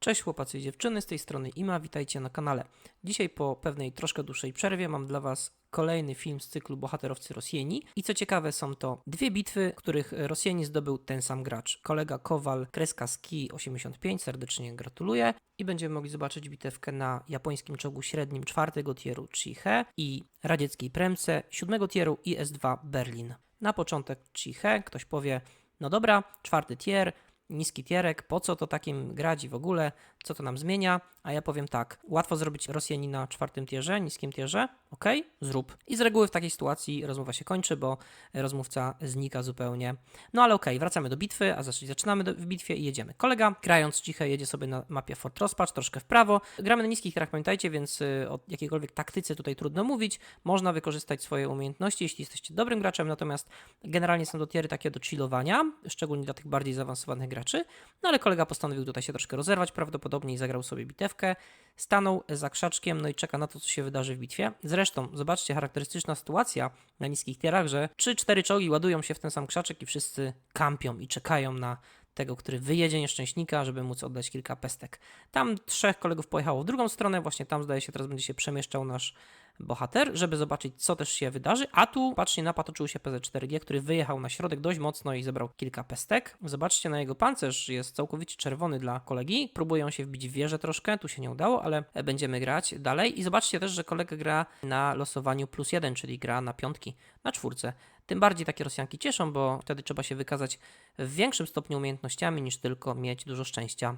Cześć chłopacy i dziewczyny, z tej strony Ima, witajcie na kanale. Dzisiaj po pewnej troszkę dłuższej przerwie mam dla Was kolejny film z cyklu Bohaterowcy Rosjeni i co ciekawe są to dwie bitwy, których Rosjanie zdobył ten sam gracz. Kolega Kowal, kreska Ski 85, serdecznie gratuluję i będziemy mogli zobaczyć bitewkę na japońskim czołgu średnim czwartego tieru Chihe i radzieckiej premce siódmego tieru IS-2 Berlin. Na początek Chihe, ktoś powie, no dobra, czwarty tier, niski tierek, po co to takim grać i w ogóle, co to nam zmienia? A ja powiem tak, łatwo zrobić Rosjani na czwartym tierze, niskim tierze, ok, zrób. I z reguły w takiej sytuacji rozmowa się kończy, bo rozmówca znika zupełnie. No ale ok, wracamy do bitwy, a zaczynamy do, w bitwie i jedziemy. Kolega, grając ciche, jedzie sobie na mapie Fort Rozpacz, troszkę w prawo. Gramy na niskich tierach, pamiętajcie, więc y, o jakiejkolwiek taktyce tutaj trudno mówić. Można wykorzystać swoje umiejętności, jeśli jesteście dobrym graczem, natomiast generalnie są to tiery takie do chillowania, szczególnie dla tych bardziej zaawansowanych graczy. No ale kolega postanowił tutaj się troszkę rozerwać prawdopodobnie i zagrał sobie bitewkę. Stanął za krzaczkiem, no i czeka na to, co się wydarzy w bitwie. Zresztą, zobaczcie, charakterystyczna sytuacja na niskich tierach, że 3-4 czołgi ładują się w ten sam krzaczek i wszyscy kampią i czekają na tego, który wyjedzie nieszczęśnika, żeby móc oddać kilka pestek. Tam trzech kolegów pojechało w drugą stronę, właśnie tam zdaje się teraz będzie się przemieszczał nasz bohater, żeby zobaczyć, co też się wydarzy. A tu, patrzcie, napad toczył się PZ4G, który wyjechał na środek dość mocno i zebrał kilka pestek. Zobaczcie, na jego pancerz jest całkowicie czerwony dla kolegi. Próbują się wbić w wieżę troszkę, tu się nie udało, ale będziemy grać dalej. I zobaczcie też, że kolega gra na losowaniu plus jeden, czyli gra na piątki, na czwórce. Tym bardziej takie Rosjanki cieszą, bo wtedy trzeba się wykazać w większym stopniu umiejętnościami niż tylko mieć dużo szczęścia.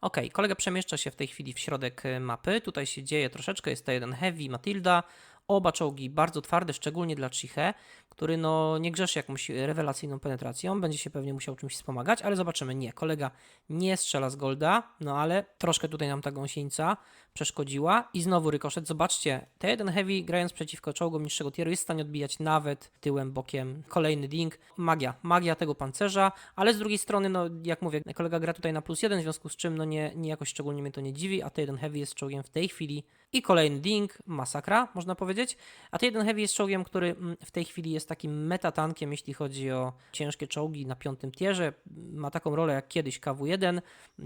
Ok, kolega przemieszcza się w tej chwili w środek y, mapy. Tutaj się dzieje troszeczkę. Jest T1 Heavy, Matilda. Oba czołgi bardzo twarde, szczególnie dla Chiche, który no nie grzeszy jakąś rewelacyjną penetracją. Będzie się pewnie musiał czymś wspomagać, ale zobaczymy. Nie, kolega nie strzela z Golda, no ale troszkę tutaj nam ta gąsienica przeszkodziła. I znowu rykoszet. Zobaczcie, T1 Heavy grając przeciwko czołgom niższego tieru jest w stanie odbijać nawet tyłem, bokiem. Kolejny ding. Magia, magia tego pancerza, ale z drugiej strony, no jak mówię, kolega gra tutaj na plus jeden, w związku z czym no nie, nie jakoś szczególnie mnie to nie dziwi, a T1 Heavy jest czołgiem w tej chwili i kolejny ding, masakra, można powiedzieć. A T1 Heavy jest czołgiem, który mm, w tej chwili jest takim metatankiem, jeśli chodzi o ciężkie czołgi na piątym tierze. Ma taką rolę jak kiedyś KW1,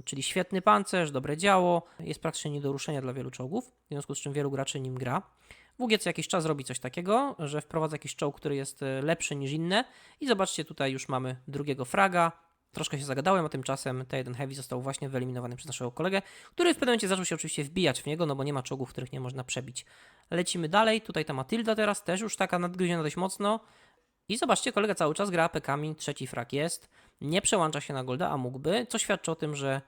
czyli świetny pancerz, dobre działo, jest praktycznie nie do ruszenia dla wielu czołgów, w związku z czym wielu graczy nim gra. WG co jakiś czas robi coś takiego, że wprowadza jakiś czołg, który jest e, lepszy niż inne i zobaczcie, tutaj już mamy drugiego fraga, Troszkę się zagadałem, a tymczasem T1 Heavy został właśnie wyeliminowany przez naszego kolegę, który w pewnym momencie zaczął się oczywiście wbijać w niego, no bo nie ma czołgów, których nie można przebić. Lecimy dalej, tutaj ta Matilda teraz też już taka nadgryziona dość mocno. I zobaczcie, kolega cały czas gra apekami, trzeci frak jest, nie przełącza się na golda, a mógłby, co świadczy o tym, że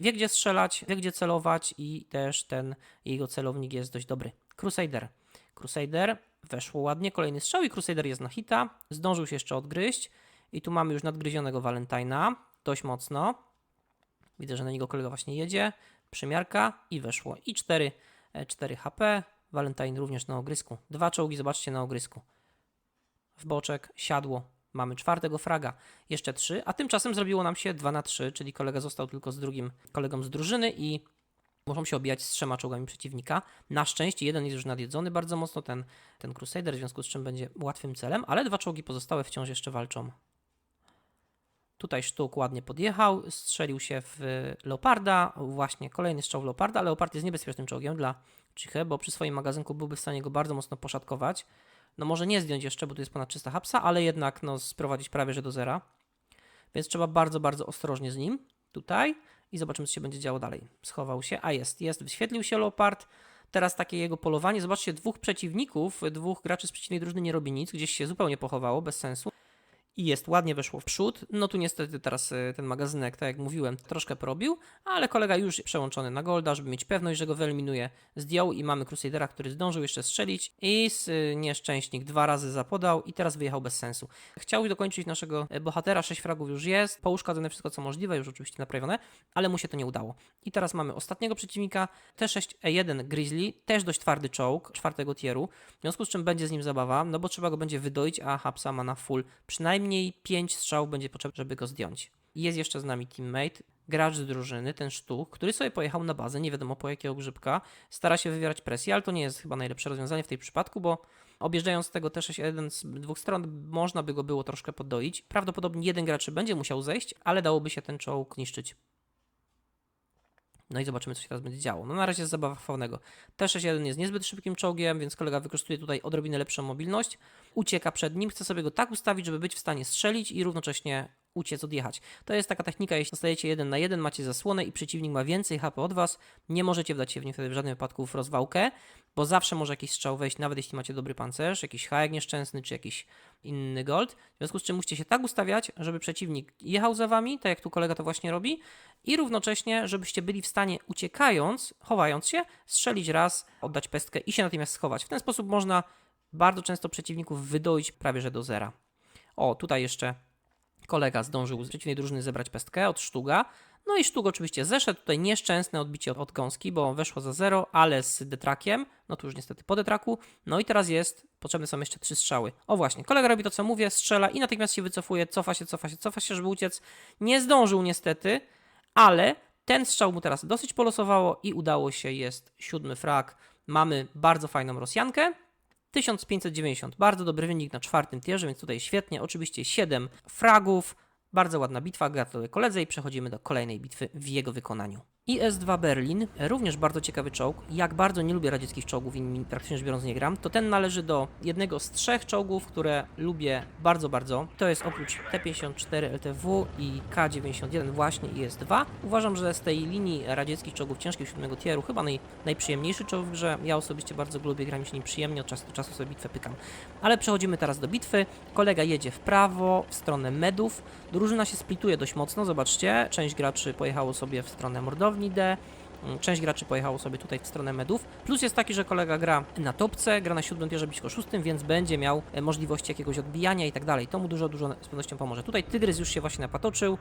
wie gdzie strzelać, wie gdzie celować i też ten jego celownik jest dość dobry. Crusader. Crusader weszło ładnie, kolejny strzał i Crusader jest na hita, zdążył się jeszcze odgryźć. I tu mamy już nadgryzionego Valentina, dość mocno. Widzę, że na niego kolega właśnie jedzie. Przymiarka i weszło. I 4, 4 HP. Valentine również na ogrysku. Dwa czołgi, zobaczcie na ogrysku. W boczek, siadło. Mamy czwartego fraga, jeszcze trzy, a tymczasem zrobiło nam się 2 na 3, czyli kolega został tylko z drugim kolegą z drużyny i muszą się obijać z trzema czołgami przeciwnika. Na szczęście jeden jest już nadjedzony bardzo mocno, ten, ten Crusader, w związku z czym będzie łatwym celem, ale dwa czołgi pozostałe wciąż jeszcze walczą. Tutaj sztuk ładnie podjechał, strzelił się w Leoparda, właśnie kolejny strzał w Leoparda. Leopard jest niebezpiecznym czołgiem dla Cichy, bo przy swoim magazynku byłby w stanie go bardzo mocno poszatkować. No może nie zdjąć jeszcze, bo tu jest ponad 300 hapsa, ale jednak no, sprowadzić prawie że do zera. Więc trzeba bardzo, bardzo ostrożnie z nim tutaj i zobaczymy, co się będzie działo dalej. Schował się, a jest, jest, wyświetlił się Leopard. Teraz takie jego polowanie, zobaczcie, dwóch przeciwników, dwóch graczy z przeciwnej drużyny nie robi nic, gdzieś się zupełnie pochowało, bez sensu i jest ładnie weszło w przód. No tu niestety teraz y, ten magazynek, tak jak mówiłem, troszkę porobił, ale kolega już przełączony na Golda, żeby mieć pewność, że go wyeliminuje, zdjął i mamy Crusadera, który zdążył jeszcze strzelić i y, nieszczęśnik dwa razy zapodał i teraz wyjechał bez sensu. Chciał dokończyć naszego y, bohatera, 6 fragów już jest, pouszkadzone wszystko co możliwe, już oczywiście naprawione, ale mu się to nie udało. I teraz mamy ostatniego przeciwnika, T6E1 Grizzly, też dość twardy czołg, czwartego tieru, w związku z czym będzie z nim zabawa, no bo trzeba go będzie wydoić, a Hapsa ma na full przynajmniej najmniej 5 strzałów będzie potrzebne, żeby go zdjąć. Jest jeszcze z nami teammate, gracz z drużyny, ten sztuk, który sobie pojechał na bazę, nie wiadomo po jakiego grzybka, stara się wywierać presję, ale to nie jest chyba najlepsze rozwiązanie w tej przypadku, bo objeżdżając tego T6-1 z dwóch stron, można by go było troszkę poddoić. Prawdopodobnie jeden gracz będzie musiał zejść, ale dałoby się ten czołg niszczyć. No i zobaczymy, co się teraz będzie działo. No na razie jest zabawa fałnego. T61 jest niezbyt szybkim czołgiem, więc kolega wykorzystuje tutaj odrobinę lepszą mobilność. Ucieka przed nim, chce sobie go tak ustawić, żeby być w stanie strzelić i równocześnie uciec, odjechać. To jest taka technika, jeśli zostajecie jeden na jeden, macie zasłonę i przeciwnik ma więcej HP od was, nie możecie wdać się w nim wtedy w żadnym wypadku w rozwałkę, bo zawsze może jakiś strzał wejść, nawet jeśli macie dobry pancerz, jakiś hajek nieszczęsny, czy jakiś inny gold. W związku z czym musicie się tak ustawiać, żeby przeciwnik jechał za wami, tak jak tu kolega to właśnie robi, i równocześnie, żebyście byli w stanie uciekając, chowając się, strzelić raz, oddać pestkę i się natomiast schować. W ten sposób można bardzo często przeciwników wydoić prawie że do zera. O, tutaj jeszcze kolega zdążył z przeciwnej drużyny zebrać pestkę od sztuga. No i sztug oczywiście zeszedł, tutaj nieszczęsne odbicie od, gąski, bo weszło za zero, ale z detrakiem, no tu już niestety po detraku, no i teraz jest, potrzebne są jeszcze trzy strzały. O właśnie, kolega robi to co mówię, strzela i natychmiast się wycofuje, cofa się, cofa się, cofa się, żeby uciec. Nie zdążył niestety, ale ten strzał mu teraz dosyć polosowało i udało się, jest siódmy frag. Mamy bardzo fajną Rosjankę. 1590, bardzo dobry wynik na czwartym tierze, więc tutaj świetnie. Oczywiście 7 fragów, bardzo ładna bitwa, gratuluję koledze i przechodzimy do kolejnej bitwy w jego wykonaniu. IS-2 Berlin, również bardzo ciekawy czołg. Jak bardzo nie lubię radzieckich czołgów i praktycznie rzecz biorąc nie gram, to ten należy do jednego z trzech czołgów, które lubię bardzo, bardzo. To jest oprócz T-54 LTW i K-91 właśnie IS-2. Uważam, że z tej linii radzieckich czołgów ciężkich siódmego tieru chyba naj, najprzyjemniejszy czołg w grze. Ja osobiście bardzo lubię, gram się nim przyjemnie, od czasu do czasu sobie bitwę pykam. Ale przechodzimy teraz do bitwy. Kolega jedzie w prawo, w stronę medów. Drużyna się splituje dość mocno, zobaczcie. Część graczy pojechało sobie w stronę mordowni D. Mm, Część graczy pojechało sobie tutaj w stronę medów. Plus jest taki, że kolega gra na topce, gra na siódmym tierze blisko szóstym, więc będzie miał e, możliwości jakiegoś odbijania i tak dalej. To mu dużo, dużo z pewnością pomoże. Tutaj Tygrys już się właśnie napatoczył.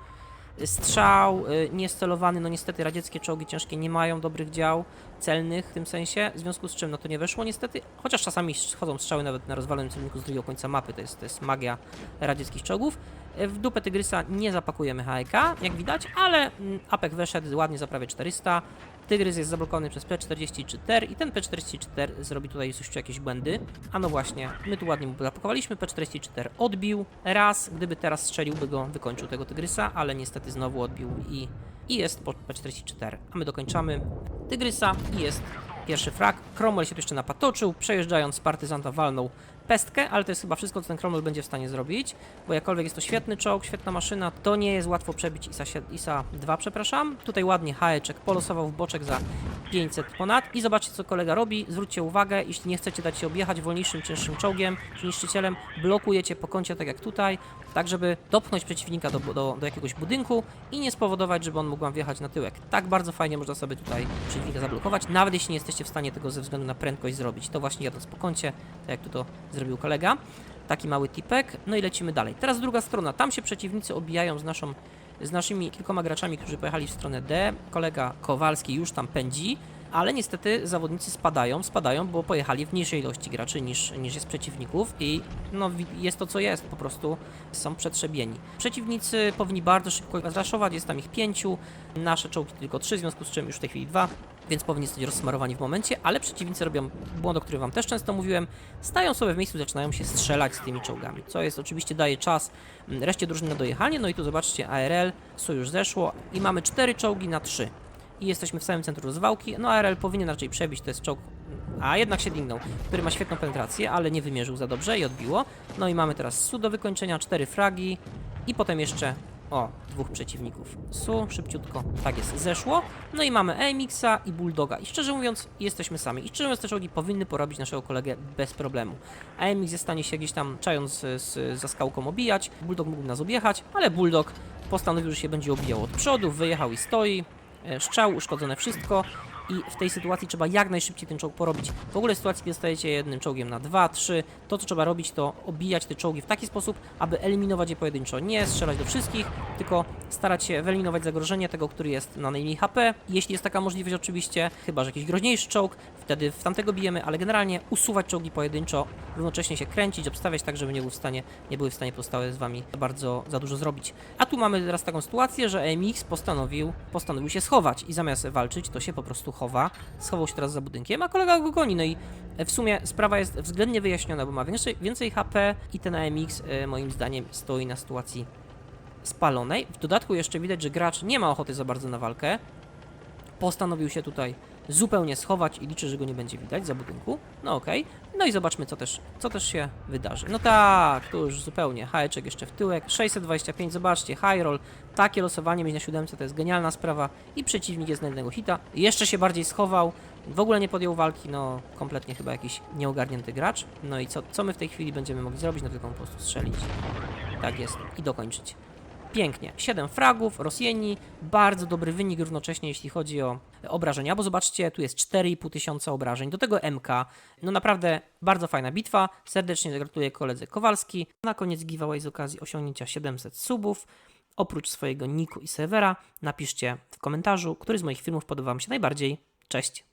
Strzał y, niescelowany, no niestety radzieckie czołgi ciężkie nie mają dobrych dział celnych w tym sensie, w związku z czym no to nie weszło niestety, chociaż czasami chodzą strzały nawet na rozwalonym celowniku z drugiego końca mapy, to jest, to jest magia radzieckich czołgów. Y, W dupę Tygrysa nie zapakujemy HEK, jak widać, ale mm, Apek weszedł ładnie za prawie 400. Tygrys jest zablokowany przez P44 i ten P44 zrobi tutaj jeszcze jakieś błędy. A no właśnie, my tu ładnie mu zapakowaliśmy, P44 odbił raz, gdyby teraz strzelił, by go wykończył tego Tygrysa, ale niestety znowu odbił i, i jest po P44. A my dokończamy Tygrysa i jest pierwszy frag. Cromwell się tu jeszcze napatoczył, przejeżdżając partyzanta walnął pestkę, ale to jest chyba wszystko, co ten Cromwell będzie w stanie zrobić, bo jakkolwiek jest to świetny czołg, świetna maszyna, to nie jest łatwo przebić ISA, ISA 2, przepraszam. Tutaj ładnie Haeczek polosował w boczek za 500 ponad i zobaczcie, co kolega robi. Zwróćcie uwagę, jeśli nie chcecie dać się objechać wolniejszym, cięższym czołgiem czy niszczycielem, blokujecie po kącie, tak jak tutaj, tak żeby dopchnąć przeciwnika do, do, do jakiegoś budynku i nie spowodować, żeby on mógł wam wjechać na tyłek. Tak bardzo fajnie można sobie tutaj przeciwnika zablokować, nawet jeśli nie jesteście w stanie tego ze względu na prędkość zrobić. To właśnie jadąc po kącie, tak jak tu to zrobił kolega. Taki mały tipek. No i lecimy dalej. Teraz druga strona. Tam się przeciwnicy obijają z naszą z naszymi kilkoma graczami, którzy pojechali w stronę D. Kolega Kowalski już tam pędzi, ale niestety zawodnicy spadają, spadają, bo pojechali w mniejszej ilości graczy niż, niż jest przeciwników i no jest to co jest, po prostu są przetrzebieni. Przeciwnicy powinni bardzo szybko zraszować, jest tam ich pięciu, nasze czołgi tylko trzy, w związku z czym już w tej chwili dwa, więc powinni zostać rozsmarowani w momencie, ale przeciwnicy robią błąd, o którym wam też często mówiłem, stają sobie w miejscu, zaczynają się strzelać z tymi czołgami, co jest oczywiście daje czas mm, reszcie drużyny na dojechanie, no i tu zobaczcie ARL, sojusz zeszło i mamy cztery czołgi na trzy i jesteśmy w samym centrum rozwałki. No ARL powinien raczej przebić, to jest czołg, a jednak się dignął, który ma świetną penetrację, ale nie wymierzył za dobrze i odbiło. No i mamy teraz Su do wykończenia, cztery fragi i potem jeszcze o, dwóch przeciwników. Su, szybciutko, tak jest, zeszło. No i mamy AMX-a i Bulldoga. I szczerze mówiąc, jesteśmy sami. I szczerze mówiąc, te czołgi powinny porobić naszego kolegę bez problemu. AMX jest w stanie się gdzieś tam czając z, z, za skałką obijać. Bulldog mógł nas objechać, ale Bulldog postanowił, że się będzie obijał od przodu, wyjechał i stoi. E, Szczał, uszkodzone wszystko. I w tej sytuacji trzeba jak najszybciej ten czołg porobić. W ogóle w sytuacji, kiedy stajecie jednym czołgiem na 2, 3, to co trzeba robić, to obijać te czołgi w taki sposób, aby eliminować je pojedynczo. Nie strzelać do wszystkich, tylko starać się wyeliminować zagrożenie tego, który jest na najmniej HP. Jeśli jest taka możliwość, oczywiście, chyba że jakiś groźniejszy czołg, wtedy w tamtego bijemy, ale generalnie usuwać czołgi pojedynczo, równocześnie się kręcić, obstawiać tak, żeby nie, był w stanie, nie były w stanie pozostałe z wami bardzo za dużo zrobić. A tu mamy teraz taką sytuację, że MX postanowił, postanowił się schować i zamiast walczyć, to się po prostu chowa. Schował się teraz za budynkiem, a kolega go goni. No i w sumie sprawa jest względnie wyjaśniona, bo ma więcej, więcej HP i ten AMX e, moim zdaniem stoi na sytuacji spalonej. W dodatku jeszcze widać, że gracz nie ma ochoty za bardzo na walkę. postanowił się tutaj zupełnie schować i liczy, że go nie będzie widać za budynku. No okej. No i zobaczmy, co też, co też się wydarzy. No tak, tu już zupełnie. Hajeczek jeszcze w tyłek. 625, zobaczcie, high roll. Takie losowanie mieć na siódemce to jest genialna sprawa. I przeciwnik jest na jednego hita. Jeszcze się bardziej schował. W ogóle nie podjął walki, no kompletnie chyba jakiś nieogarnięty gracz. No i co, co my w tej chwili będziemy mogli zrobić? No tylko po prostu strzelić. Tak jest. I dokończyć. Pięknie. 7 fragów, Rosjeni, bardzo dobry wynik równocześnie jeśli chodzi o obrażenia, bo zobaczcie, tu jest 4,5 tysiąca obrażeń, do tego MK. No naprawdę bardzo fajna bitwa. Serdecznie gratuluję koledze Kowalski. Na koniec giveaway z okazji osiągnięcia 700 subów. Oprócz swojego niku i serwera napiszcie w komentarzu, który z moich filmów podoba Wam się najbardziej. Cześć!